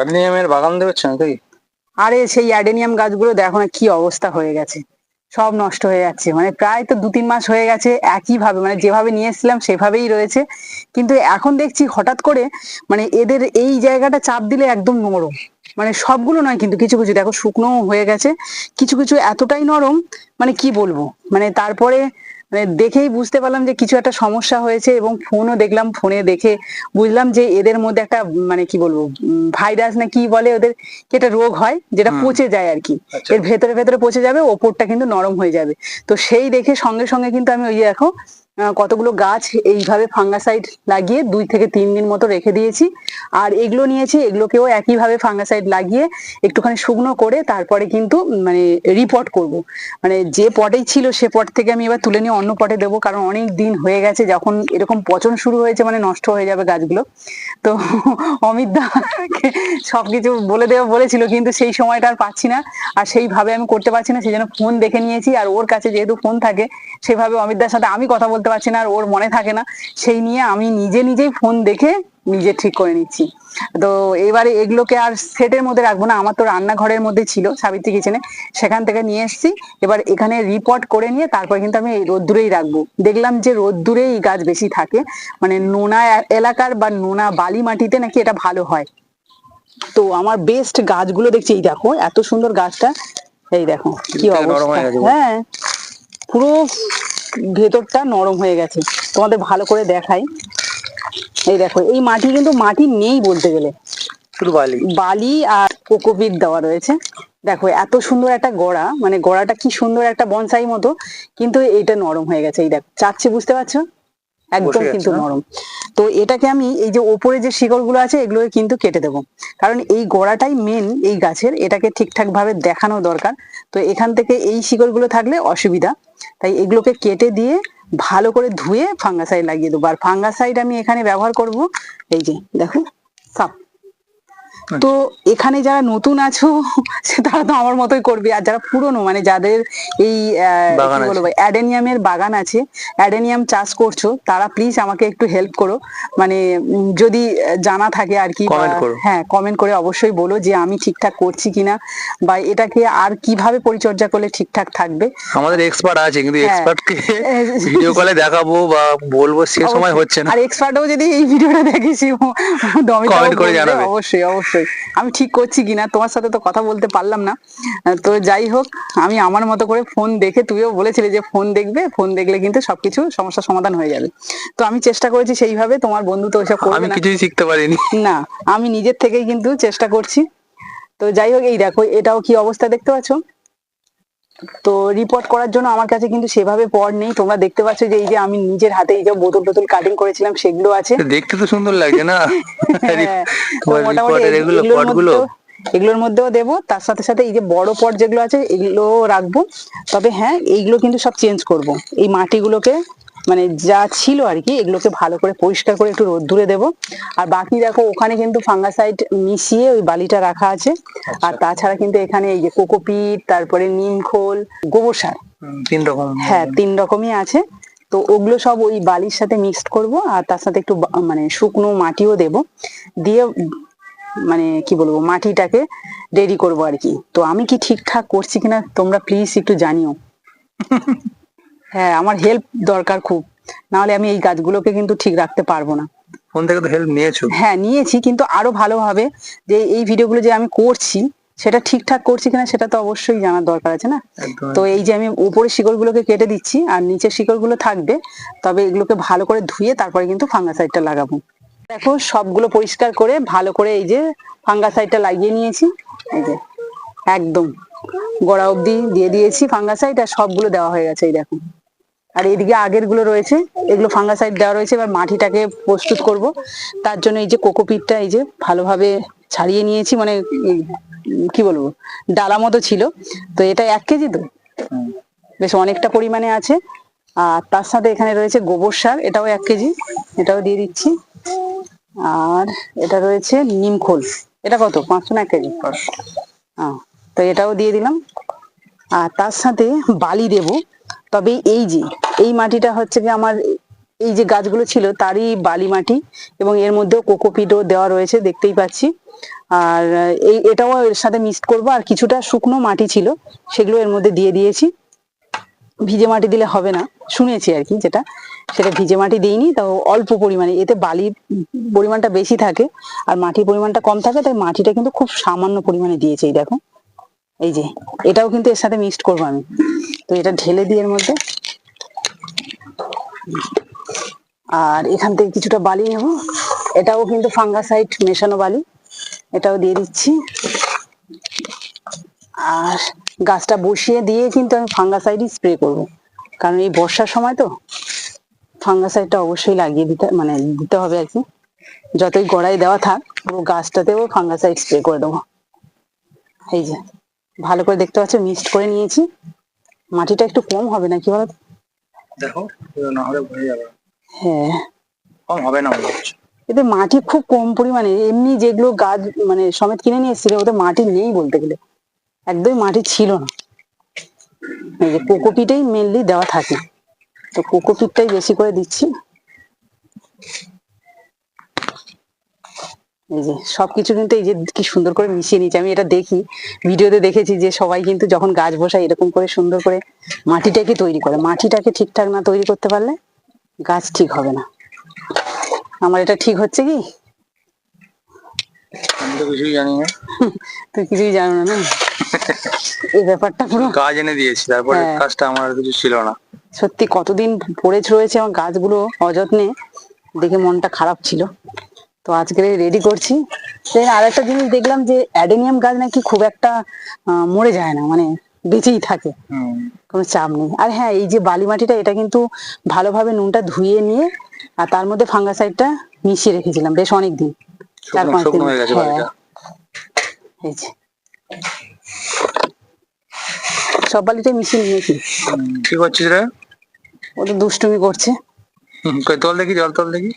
অ্যাডেনিয়ামের বাগান দেখছেন নাকি? আরে সেই অ্যাডেনিয়াম গাছগুলো দেখো না কি অবস্থা হয়ে গেছে। সব নষ্ট হয়ে যাচ্ছে। মানে প্রায় তো দু তিন মাস হয়ে গেছে একইভাবে। মানে যেভাবে নিয়ে এসেছিলাম সেভাবেই রয়েছে। কিন্তু এখন দেখছি হঠাৎ করে মানে এদের এই জায়গাটা চাপ দিলে একদম নরম। মানে সবগুলো নয় কিন্তু কিছু কিছু। দেখো শুকনো হয়ে গেছে। কিছু কিছু এতটাই নরম মানে কি বলব? মানে তারপরে মানে দেখেই বুঝতে পারলাম যে কিছু একটা সমস্যা হয়েছে এবং ফোনও দেখলাম ফোনে দেখে বুঝলাম যে এদের মধ্যে একটা মানে কি বলব ভাইরাস না কি বলে ওদের যেটা একটা রোগ হয় যেটা পচে যায় আর কি আচ্ছা। এর ভেতরে ভেতরে পচে যাবে ওপরটা কিন্তু নরম হয়ে যাবে। তো সেই দেখে সঙ্গে সঙ্গে কিন্তু আমি ওই যে দেখো কতগুলো গাছ এইভাবে ফাঙ্গাসাইড লাগিয়ে দুই থেকে তিন দিন মতো রেখে দিয়েছি। আর এগুলো নিয়েছি, এগুলোকেও একইভাবে ফাঙ্গাসাইড লাগিয়ে একটুখানি শুকনো করে তারপরে কিন্তু মানে রিপোর্ট করব। মানে যে পটেই ছিল সে পট থেকে আমি এবার তুলে নিয়ে অন্য পটে দেবো, কারণ অনেক দিন হয়ে গেছে, যখন এরকম পচন শুরু হয়েছে মানে নষ্ট হয়ে যাবে গাছগুলো। তো অমিত দা সবকিছু বলে দেওয়া বলেছিল, কিন্তু সেই সময়টা আর পাচ্ছি না। আর সেইভাবে আমি করতে পারছি না, সেই জন্য ফোন দেখে নিয়েছি। আর ওর কাছে যেহেতু ফোন থাকে, সেভাবে অমিত অমিতদার সাথে আমি কথা বলতে পারছি না আর ওর মনে থাকে না সেই নিয়ে আমি নিজে নিজেই ফোন দেখে নিজে ঠিক করে নিচ্ছি। তো এবারে এগুলোকে আর সেটের মধ্যে রাখব না আমার তো রান্নাঘরের মধ্যে ছিল সাবিত্রী কিচেনে সেখান থেকে নিয়ে এসেছি। এবার এখানে রিপোর্ট করে নিয়ে তারপর কিন্তু আমি রোদ্দুরেই রাখব। দেখলাম যে রোদ্দুরে এই গাছ বেশি থাকে মানে নোনা এলাকার বা নোনা বালি মাটিতে নাকি এটা ভালো হয়। তো আমার বেস্ট গাছগুলো দেখছি এই দেখো এত সুন্দর গাছটা এই দেখো কি অবস্থা। হ্যাঁ পুরো ভেতরটা নরম হয়ে গেছে। তোমাদের ভালো করে দেখাই। এই দেখো এই মাটি কিন্তু মাটি নেই বলতে গেলে। শুধু বালি। বালি আর কোকোপিট দেওয়া রয়েছে। দেখো এত সুন্দর একটা গড়া মানে গোড়াটা কি সুন্দর একটা বনসাই মতো কিন্তু এটা নরম হয়ে গেছে। এই দেখো চাচ্ছে বুঝতে পারছ? একদম কিন্তু নরম। তো এটাকে আমি এই যে ওপরে যে শিকড়গুলো আছে এগুলোকে কিন্তু কেটে দেবো। কারণ এই গোড়াটাই মেন এই গাছের এটাকে ঠিকঠাক ভাবে দেখানো দরকার। তো এখান থেকে এই শিকড়গুলো থাকলে অসুবিধা। তাই এগুলোকে কেটে দিয়ে ভালো করে ধুয়ে ফাঙ্গাসাইড লাগিয়ে দেবো। আর ফাঙ্গাসাইড আমি এখানে ব্যবহার করব, এই যে দেখো সাপ তো এখানে যারা নতুন আছো তারা তো আমার মতোই করবে। আর যারা পুরনো মানে যাদের এই অ্যাডেনিয়ামের বাগান আছে অ্যাডেনিয়াম চাষ করছ তারা প্লিজ আমাকে একটু হেল্প করো। মানে যদি জানা থাকে আর কি। হ্যাঁ কমেন্ট করে অবশ্যই বলো যে আমি ঠিকঠাক করছি কিনা বা এটাকে আর কীভাবে পরিচর্যা করলে ঠিকঠাক থাকবে। আমাদের এক্সপার্ট আছে কিন্তু। এক্সপার্টকে ভিডিও কলে দেখাবো বা বলব সে সময় হচ্ছে না। আর এক্সপার্টও যদি এই ভিডিওটা দেখিস কমেন্ট করে জানাবে। অবশ্যই অবশ্যই। আমি ঠিক করছি কিনা তোমার সাথে তো কথা বলতে পারলাম না। তো যাই হোক আমি আমার মতো করে ফোন দেখে তুইও বলেছিলি যে ফোন দেখবে ফোন দেখলে কিন্তু সবকিছু সমস্যার সমাধান হয়ে যাবে। তো আমি চেষ্টা করেছি সেইভাবে তোমার বন্ধু তো ওইসব করবে আমি না। কিছুই শিখতে পারিনি। না আমি নিজের থেকেই কিন্তু চেষ্টা করছি। তো যাই হোক এই দেখো এটাও কি অবস্থা দেখতে পাচ্ছ? তো রিপোর্ট করার জন্য আমার কাছে কিন্তু সেভাবে পড নেই। তোমরা দেখতে পাচ্ছ যে এই যে আমি নিজের হাতে এই যে বোতল টোতল কাটিং করেছিলাম সেগুলো আছে। দেখতে তো সুন্দর লাগে না? হ্যাঁ, এগুলো এগুলোর মধ্যেও দেবো। তার সাথে সাথে এই যে বড় পট যেগুলো আছে এগুলো রাখব। তবে হ্যাঁ এইগুলো কিন্তু সব চেঞ্জ করব। এই মাটিগুলোকে মানে যা ছিল আর কি এগুলোকে ভালো করে পরিষ্কার করে একটু রোদ রোদ্দুরে দেবো। আর বাকি দেখো ওখানে কিন্তু ফাঙ্গাসাইড মিশিয়ে ওই বালিটা রাখা আছে। আর তাছাড়া কিন্তু এখানে এই যে কোকোপিট তারপরে নিমখোল গোবর সার। তিন রকম। হ্যাঁ তিন রকমই আছে। তো ওগুলো সব ওই বালির সাথে মিক্সড করব আর তার সাথে একটু মানে শুকনো মাটিও দেব। দিয়ে মানে কি বলব মাটিটাকে রেডি করব আর কি। তো আমি কি ঠিকঠাক করছি কিনা তোমরা প্লিজ একটু জানিও। হ্যাঁ আমার হেল্প দরকার খুব। নাহলে আমি এই গাছগুলোকে কিন্তু ঠিক রাখতে পারব না। ফোন থেকে তো হেল্প নিয়েছো। হ্যাঁ নিয়েছি কিন্তু আরও ভালোভাবে যে এই ভিডিওগুলো যে আমি করছি সেটা ঠিকঠাক করছি কিনা সেটা তো অবশ্যই জানার দরকার আছে না? তো এই যে আমি উপরের শিকড়গুলোকে কেটে দিচ্ছি আর নিচের শিকড়গুলো থাকবে তবে এগুলোকে ভালো করে ধুয়ে তারপরে কিন্তু ফাঙ্গাসাইডটা লাগাবো। দেখো সবগুলো পরিষ্কার করে ভালো করে এই যে ফাঙ্গাসাইডটা লাগিয়ে নিয়েছি। এই যে একদম। গোড়া অবধি দিয়ে দিয়েছি ফাঙ্গাসাইড আর সবগুলো দেওয়া হয়ে গেছে এই দেখো। আর এদিকে আগেরগুলো রয়েছে এগুলো ফাঙ্গাসাইড দেওয়া রয়েছে এবার মাটিটাকে প্রস্তুত করব। তার জন্য এই যে কোকোপিটটা এই যে ভালোভাবে ছাড়িয়ে নিয়েছি মানে কি বলব ডালা মতো ছিল। তো এটা এক কেজি তো? বেশ অনেকটা পরিমাণে আছে। আর তার সাথে এখানে রয়েছে গোবর সার এটাও এক কেজি এটাও দিয়ে দিচ্ছি। আর এটা রয়েছে নিমখোল এটা কত? পাঁচশো না এক কেজি? তো এটাও দিয়ে দিলাম। আর তার সাথে বালি দেব। তবে এই যে, এই মাটিটা হচ্ছে কি আমার এই যে গাছগুলো ছিল তারই বালি মাটি এবং এর মধ্যেও কোকোপিটও দেওয়া রয়েছে, দেখতেই পাচ্ছি। আর এই, এটাও এর সাথে মিক্সড করব। আর কিছুটা শুকনো মাটি ছিল, সেগুলো এর মধ্যে দিয়ে দিয়েছি। ভিজে মাটি দিলে হবে না, শুনেছি আর কি যেটা। সেটা ভিজে মাটি দিইনি তাও অল্প পরিমাণে। এতে বালির পরিমাণটা বেশি থাকে আর মাটির পরিমাণটা কম থাকে, তাই মাটিটা কিন্তু খুব সামান্য পরিমাণে দিয়েছি দেখো। এই যে, এটাও কিন্তু এর সাথে মিক্সড করব আমি। তো এটা ঢেলে দিই এর মধ্যে। আর এখান থেকে কিছুটা বালি নেব। এটাও কিন্তু ফাঙ্গাসাইড মেশানো বালি। এটাও দিয়ে দিচ্ছি। আর গাছটা বসিয়ে দিয়ে কিন্তু আমি ফাঙ্গাসাইডই স্প্রে করব। কারণ এই বর্ষার সময় তো ফাঙ্গাসাইডটা অবশ্যই লাগিয়ে দিতে মানে দিতে হবে আর কি। যতই গোড়ায় দেওয়া থাক, পুরো গাছটাতেও ফাঙ্গাসাইড স্প্রে করে দেবো। এই যে, ভালো করে দেখতে পাচ্ছ, মিক্সড করে নিয়েছি। মাটিটা একটু কম হবে না কি বলতো দেখো না হলে হয়ে যাবে। হ্যাঁ। কম হবে না মনে হচ্ছে। এতে মাটি খুব কম পরিমাণে এমনি যেগুলো গাছ মানে সমেত কিনে নিয়ে এসেছিল ওতে মাটি নেই বলতে গেলে। একদমই মাটি ছিল না। এই যে কোকোপিটেই মেনলি দেওয়া থাকে। তো কোকোপিটটাই বেশি করে দিচ্ছি। এই যে সবকিছু কিন্তু এই যে কি সুন্দর করে মিশিয়ে নিয়েছি। আমি এটা দেখি ভিডিওতে দেখেছি যে সবাই কিন্তু যখন গাছ বসায় এরকম করে সুন্দর করে মাটিটাকে তৈরি করে। মাটিটাকে ঠিকঠাক না তৈরি করতে পারলে গাছ ঠিক হবে না। আমার এটা ঠিক হচ্ছে কি? আমি কিছুই জানি না। তুই কিছুই জানো না এই ব্যাপারটা পুরো কাজ এনে দিয়েছি তারপরে হ্যাঁ। কাজটা আমার কিছু ছিল না। সত্যি কতদিন পড়ে রয়েছে আমার গাছগুলো অযত্নে দেখে মনটা খারাপ ছিল। তো আজকে রেডি করছি। সেই আর একটা জিনিস দেখলাম যে অ্যাডেনিয়াম গাছ নাকি খুব একটা মরে যায় না মানে বেঁচেই থাকে। কোনো চাপ নেই। আর হ্যাঁ এই যে বালি মাটিটা এটা কিন্তু ভালোভাবে নুনটা ধুয়ে নিয়ে আর তার মধ্যে ফাঙ্গাসাইডটা মিশিয়ে রেখেছিলাম বেশ অনেক দিন চার পাঁচ দিন। হয়ে এই যে। সব বালিটাই মিশিয়ে নিয়েছি। কি করছিস রে? ও তো দুষ্টুমি করছে। তল দেখি জল তল দেখি।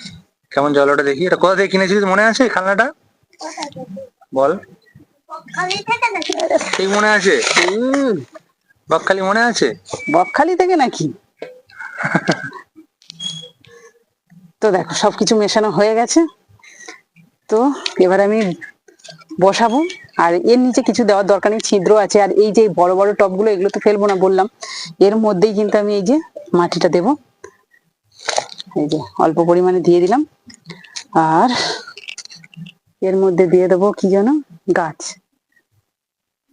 কেমন জল ওটা দেখি? এটা কোথা থেকে কিনেছিস? মনে আছে খেলনাটা? বল। ঠিক মনে আছে? বকখালি মনে আছে? বকখালি থেকে নাকি? তো দেখো সবকিছু মেশানো হয়ে গেছে। তো এবার আমি বসাবো। আর এর নিচে কিছু দেওয়ার দরকার নেই ছিদ্র আছে। আর এই যে বড় বড় টবগুলো এগুলো তো ফেলব না বললাম। এর মধ্যেই কিন্তু আমি এই যে মাটিটা দেব। এই যে অল্প পরিমাণে দিয়ে দিলাম। আর এর মধ্যে দিয়ে দেবো কি যেন? গাছ।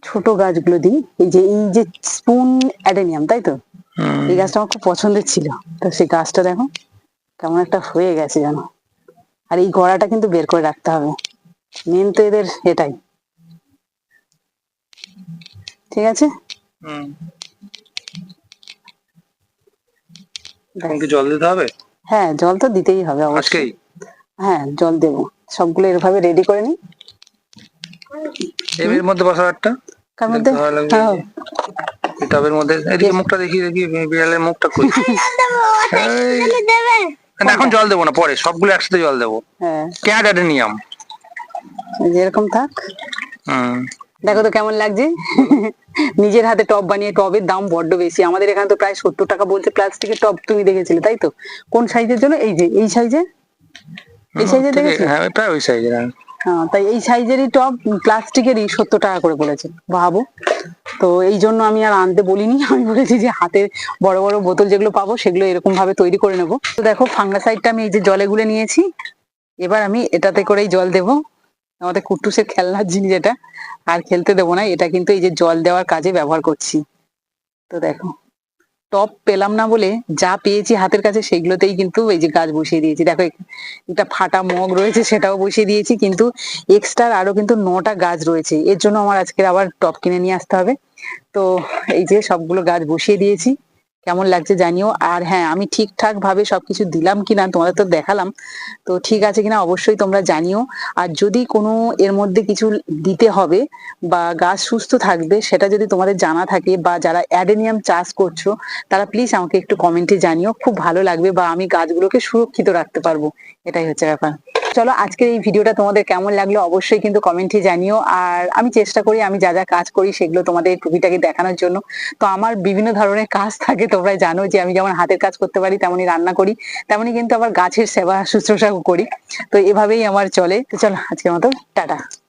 ছোট গাছগুলো দিই। এই যে এই যে স্পুন অ্যাডেনিয়াম তাই তো? এই গাছটা আমার খুব পছন্দের ছিল। তো সেই গাছটা দেখো কেমন একটা হয়ে গেছে যেন। আর এই গড়াটা কিন্তু বের করে রাখতে হবে। মেন তো এদের এটাই। ঠিক আছে? জল দিতে হবে? হ্যাঁ জল তো দিতেই হবে অবশ্যই। হ্যাঁ জল দেবো। সবগুলো এভাবে রেডি করে নি এর মধ্যে বসাও একটা। তার মধ্যে। হ্যাঁ। টবের মধ্যে। এদিকে মুখটা দেখি দেখি বিড়ালের মুখটা কই এখন জল দেবো না পরে। সবগুলো একসাথে জল দেবো। হ্যাঁ। ক্যাট অ্যাডেনিয়াম এই যে এরকম থাক। হুম। দেখো তো কেমন লাগছে? নিজের হাতে টব বানিয়ে টবের দাম বড্ড বেশি। আমাদের এখানে তো প্রায় সত্তর টাকা বলছে প্লাস্টিকের টব তুমি দেখেছিলে তাই তো? কোন সাইজের জন্য? এই যে এই সাইজে এই সাইজে দেখেছ হ্যাঁ প্রায় ওই সাইজের হ্যাঁ, তাই এই সাইজেরই টব প্লাস্টিকেরই সত্তর টাকা করে পড়েছে ভাবো। তো এই জন্য আমি আর আনতে বলিনি আমি বলেছি যে হাতে বড় বড় বোতল যেগুলো পাবো সেগুলো এরকম ভাবে তৈরি করে নেব। তো দেখো ফাঙ্গাসাইডটা আমি এই যে জলে গুলে নিয়েছি এবার আমি এটাতে করেই জল দেব। আমাদের কুট্টুসের খেলনার জিনিস এটা। আর খেলতে দেবো না, এটা কিন্তু এই যে জল দেওয়ার কাজে ব্যবহার করছি। তো দেখো, টপ পেলাম না বলে যা পেয়েছি হাতের কাছে সেগুলোতেই কিন্তু এই যে গাছ বসিয়ে দিয়েছি। দেখো একটা ফাটা মগ রয়েছে, সেটাও বসিয়ে দিয়েছি, কিন্তু এক্সট্রা আরও কিন্তু নটা গাছ রয়েছে। এর জন্য আমার আজকে আবার টপ কিনে নিয়ে আসতে হবে। তো এই যে সবগুলো গাছ বসিয়ে দিয়েছি। কেমন লাগছে জানিও। আর হ্যাঁ আমি ঠিকঠাক ভাবে সবকিছু দিলাম কিনা তোমাদের তো দেখালাম। তো ঠিক আছে কিনা অবশ্যই তোমরা জানিও। আর যদি কোনো এর মধ্যে কিছু দিতে হবে বা গাছ সুস্থ থাকবে সেটা যদি তোমাদের জানা থাকে বা যারা অ্যাডেনিয়াম চাষ করছ, তারা প্লিজ আমাকে একটু কমেন্টে জানিও। খুব ভালো লাগবে বা আমি গাছগুলোকে সুরক্ষিত রাখতে পারব। এটাই হচ্ছে ব্যাপার। চলো আজকের এই ভিডিওটা তোমাদের কেমন লাগল অবশ্যই কিন্তু কমেন্টে জানিও। আর আমি চেষ্টা করি, আমি যা যা কাজ করি সেগুলো তোমাদের টুপিটাকে দেখানোর জন্য। তো আমার বিভিন্ন ধরনের কাজ থাকে, তোমরা জানো যে আমি যেমন হাতের কাজ করতে পারি, তেমনই রান্না করি, তেমনই কিন্তু আবার গাছের সেবা, শুশ্রূষাও করি। তো এভাবেই আমার চলে। তো চলো আজকের মতো, টাটা।